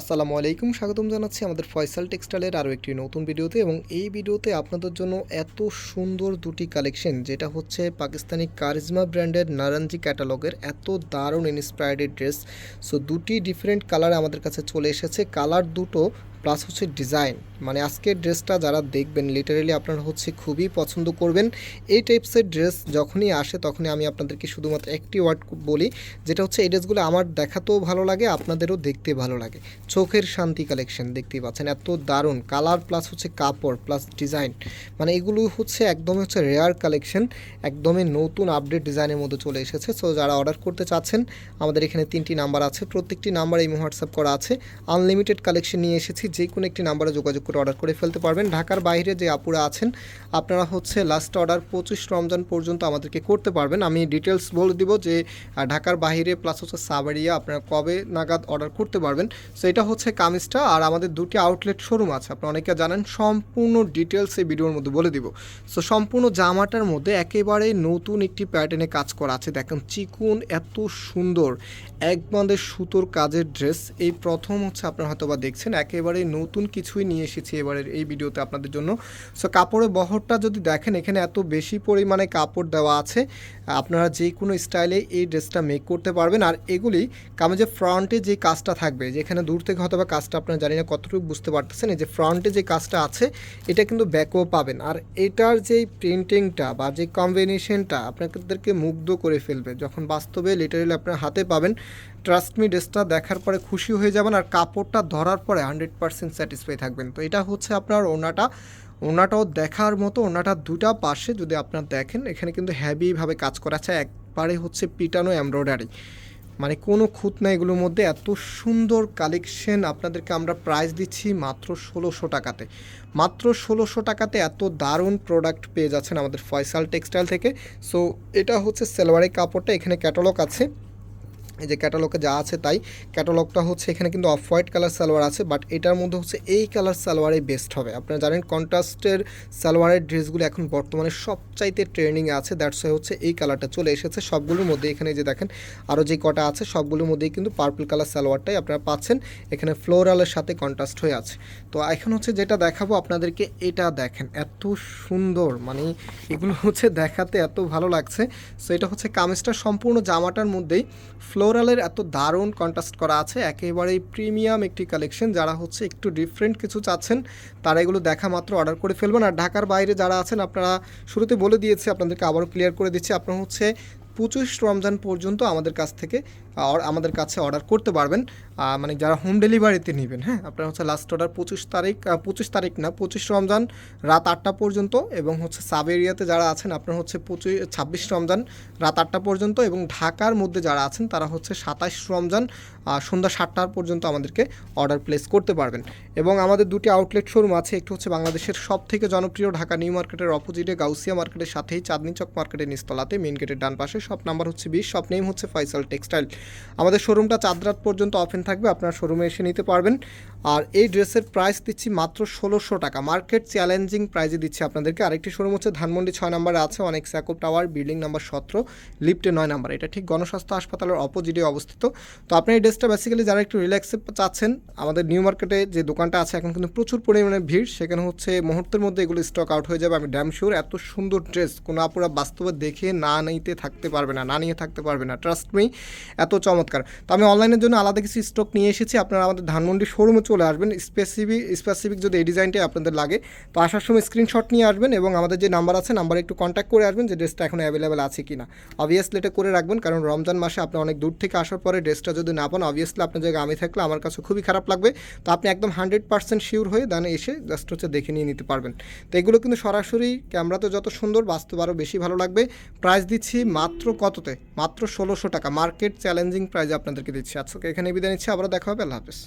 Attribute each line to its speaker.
Speaker 1: আসসালামু আলাইকুম, স্বাগতম জানাচ্ছি আমাদের ফয়সাল টেক্সটাইলের আরও একটি নতুন ভিডিওতে এবং এই ভিডিওতে আপনাদের জন্য এত সুন্দর দুটি কালেকশন, যেটা হচ্ছে পাকিস্তানি কারিজমা ব্র্যান্ডের নারাঞ্জি ক্যাটালগের এত দারুণ ইন্সপায়ার্ডেড ড্রেস সো দুটি ডিফারেন্ট কালার আমাদের কাছে চলে এসেছে। কালার দুটো প্লাস হচ্ছে ডিজাইন। মানে আজকের ড্রেসটা যারা দেখবেন লিটারেলি আপনারা হচ্ছে খুবই পছন্দ করবেন। এই টাইপসের ড্রেস যখনই আসে তখনই আমি আপনাদেরকে শুধুমাত্র একটি ওয়ার্ড বলি, যেটা হচ্ছে এই ড্রেসগুলো আমার দেখাতেও ভালো লাগে, আপনাদেরও দেখতে ভালো লাগে। চোখের শান্তি কালেকশন দেখতেই পাচ্ছেন, এত দারুণ। কালার প্লাস হচ্ছে কাপড় প্লাস ডিজাইন মানে এগুলো হচ্ছে একদমই হচ্ছে রেয়ার কালেকশন একদমই নতুন আপডেট ডিজাইনের মধ্যে চলে এসেছে। সো যারা অর্ডার করতে চাচ্ছেন, আমাদের এখানে তিনটি নাম্বার আছে। প্রত্যেকটি নাম্বার এই হোয়াটসঅ্যাপ করা আছে। আনলিমিটেড কালেকশন নিয়ে এসেছি। যে কোনো একটি নাম্বারে যোগাযোগ করে অর্ডার করে ফেলতে পারবেন। ঢাকার বাইরে যে আপুরা আছেন, আপনারা হচ্ছে লাস্ট অর্ডার পঁচিশ রমজান পর্যন্ত আমাদেরকে করতে পারবেন। আমি ডিটেলস বলে দিব যে ঢাকার বাইরে প্লাস হচ্ছে সাবারিয়া, আপনারা কবে নাগাদ অর্ডার করতে পারবেন। সো এটা হচ্ছে কামিজটা আর আমাদের দুটি আউটলেট শোরুম আছে। আপনারা অনেকে জানেন, সম্পূর্ণ ডিটেলস এই ভিডিওর মধ্যে বলে দিব। সো সম্পূর্ণ জামাটার মধ্যে একেবারে নতুন একটি প্যাটার্নে কাজ করা আছে। দেখেন, চিকুন, এত সুন্দর এক বাঁধের সুতোর কাজের ড্রেস এই প্রথম হচ্ছে আপনারা হয়তো বা দেখছেন, একেবারে নতুন কিছুই নিয়ে এসেছি এবারের এই ভিডিওতে আপনাদের জন্য। সো কাপড়ের বহরটা যদি দেখেন, এখানে এত বেশি পরিমাণে কাপড় দেওয়া আছে। আপনারা যে কোনো স্টাইলে এই ড্রেসটা মেক করতে পারবেন। আর এগুলি কামেজের ফ্রন্টে যে কাজটা থাকবে, যেখানে দূর থেকে হয়তো বা কাজটা আপনারা জানি না কতটুকু বুঝতে পারতেছেন, এই যে ফ্রন্টে যে কাজটা আছে, এটা কিন্তু ব্যাকও পাবেন। আর এটার যেই প্রিন্টিংটা বা যে কম্বিনেশনটা আপনাদেরকে মুগ্ধ করে ফেলবে, যখন বাস্তবে লিটারেলি আপনার হাতে পাবেন ট্রাস্ট মি ড্রেসটা দেখার পরে খুশি হয়ে যাবেন আর কাপড়টা ধরার পরে হান্ড্রেড পার্সেন্ট স্যাটিসফাই থাকবেন। তো এটা হচ্ছে আপনার ওনাটা। ওনাটাও দেখার মতো, ওনাটা দুটা পাশে যদি আপনার দেখেন, এখানে কিন্তু হ্যাভিভাবে কাজ করা আছে। একবারে হচ্ছে পিটানো এমব্রয়ডারি মানে কোনো খুঁত না, এগুলোর মধ্যে এত সুন্দর কালেকশন আপনাদেরকে আমরা প্রাইস দিচ্ছি মাত্র ষোলোশো টাকাতে। মাত্র ষোলোশো টাকাতে এত দারুণ প্রোডাক্ট পেয়ে যাচ্ছেন আমাদের ফয়সাল টেক্সটাইল থেকে। সো এটা হচ্ছে সেলোয়ারের কাপড়টা, এখানে ক্যাটালগ আছে। এই যে ক্যাটালগে যা আছে তাই ক্যাটালগটা হচ্ছে এখানে কিন্তু অফ হোয়াইট কালার সালোয়ার আছে বাট এটার মধ্যে হচ্ছে এই কালার সালোয়ারে বেস্ট হবে। আপনারা জানেন কন্ট্রাস্টের সালোয়ারের ড্রেসগুলো এখন বর্তমানে সবচাইতে ট্রেন্ডিংয়ে আছে দ্যাটস হচ্ছে এই কালারটা চলে এসেছে। সবগুলোর মধ্যে এখানে যে দেখেন আরও যে কটা আছে, সবগুলোর মধ্যেই কিন্তু পার্পল কালার সালোয়ারটাই আপনারা পাচ্ছেন। এখানে ফ্লোরালের সাথে কন্ট্রাস্ট হয়ে আছে। তো এখন হচ্ছে যেটা দেখাবো আপনাদেরকে, এটা দেখেন, এত সুন্দর মানে এগুলো হচ্ছে দেখাতে এত ভালো লাগছে। সো এটা হচ্ছে কামেজটা, সম্পূর্ণ জামাটার মধ্যেই ফ্লোরালের এত দারুণ কন্ট্রাস্ট করা আছে, একেবারেই প্রিমিয়াম একটি কালেকশন যারা হচ্ছে একটু ডিফারেন্ট কিছু চাচ্ছেন, তারা এগুলো দেখা মাত্র অর্ডার করে ফেলবেন। আর ঢাকার বাইরে যারা আছেন, আপনারা শুরুতে বলে দিয়েছে, আপনাদেরকে আবারও ক্লিয়ার করে দিচ্ছি, আপনারা হচ্ছে পঁচিশ রমজান পর্যন্ত আমাদের কাছ থেকে আমাদের কাছে অর্ডার করতে পারবেন। মানে যারা হোম ডেলিভারিতে নেবেন হ্যাঁ? আপনার হচ্ছে লাস্ট অর্ডার পঁচিশ তারিখ পঁচিশ তারিখ না, পঁচিশ রমজান রাত আটটা পর্যন্ত এবং হচ্ছে সাব এরিয়াতে যারা আছেন, আপনার হচ্ছে পঁচিশ, ছাব্বিশ রমজান রাত আটটা পর্যন্ত এবং ঢাকার মধ্যে যারা আছেন, তারা হচ্ছে সাতাশ রমজান সন্ধ্যা সাতটার পর্যন্ত আমাদেরকে অর্ডার প্লেস করতে পারবেন। এবং আমাদের দুটি আউটলেট শোরুম আছে, একটি হচ্ছে বাংলাদেশের সব থেকে জনপ্রিয় ঢাকা নিউ মার্কেটের অপোজিটে গাউসিয়া মার্কেটের সাথেই চাঁদনি চক মার্কেটের নিস্তলাতে মেন গেটের ডান পাশে শপ নাম্বার হচ্ছে বিশ শপ নেম হচ্ছে ফয়সাল টেক্সটাইল। আমাদের শোরুমটা চাঁদ রাত পর্যন্ত অফেন থাকবে আপনারা শোরুমে এসে নিতে পারবেন। আর এই ড্রেসের প্রাইস দিচ্ছি মাত্র ষোলোশো টাকা। মার্কেট চ্যালেঞ্জিং প্রাইজে দিচ্ছি আপনাদেরকে। আরেকটি শোরুম হচ্ছে ধানমন্ডি ছয় নম্বরে আছে, অনেক স্যাকোপ টাওয়ার বিল্ডিং নাম্বার সতেরো লিফটে নয় নাম্বার। এটা ঠিক গণস্বাস্থ্য হাসপাতালের অপোজিটে অবস্থিত। তো আপনি এই ড্রেসটা বেসিক্যালি যারা একটু রিল্যাক্সে চাচ্ছেন, আমাদের নিউ মার্কেটে যে দোকানটা আছে, এখন কিন্তু প্রচুর পরিমাণে ভিড়। সেখানে হচ্ছে মুহূর্তের মধ্যে এগুলো স্টক আউট হয়ে যাবে, আমি ড্যাম শিওর এত সুন্দর ড্রেস কোনো আপুরা বাস্তবে দেখে না নিতে থাকতে পারবে না না নিয়ে থাকতে পারবে না। ট্রাস্ট মি এত চমৎকার। তো আমি অনলাইনের জন্য আলাদা কিছু স্টক নিয়ে এসেছি। আপনারা আমাদের ধানমন্ডি শোরুমে চলে আসবেন। স্পেসিফিক স্পেসিফিক যদি এই ডিজাইনটাই আপনাদের লাগে, তো আসার সময় স্ক্রিনশট নিয়ে আসবেন এবং আমাদের যে নাম্বার আছে নাম্বারে একটু কন্ট্যাক্ট করে আসবেন যে ড্রেসটা এখন অ্যাভেলেবেল আছে কি না অবভিয়াসলি এটা করে রাখবেন, কারণ রমজান মাসে আপনি অনেক দূর থেকে আসার পরে ড্রেসটা যদি না পান অবভিয়াসলি আপনার জায়গায় আমি থাকলে আমার কাছে খুবই খারাপ লাগবে। তো আপনি একদম হান্ড্রেড পার্সেন্ট শিওর হয়ে দানে এসে জাস্ট হচ্ছে দেখে নিয়ে নিতে পারবেন। তো এগুলো কিন্তু সরাসরি ক্যামেরাতে যত সুন্দর, বাস্তব আরও বেশি ভালো লাগবে। প্রাইস দিচ্ছি মাত্র কততে? মাত্র ষোলোশো টাকা। মার্কেট চ্যালেঞ্জিং প্রাইজে আপনাদেরকে দিচ্ছি। আজকে এখানে বিদায় নিচ্ছি। আবারও দেখা হবে। আল্লাহ হাফেজ।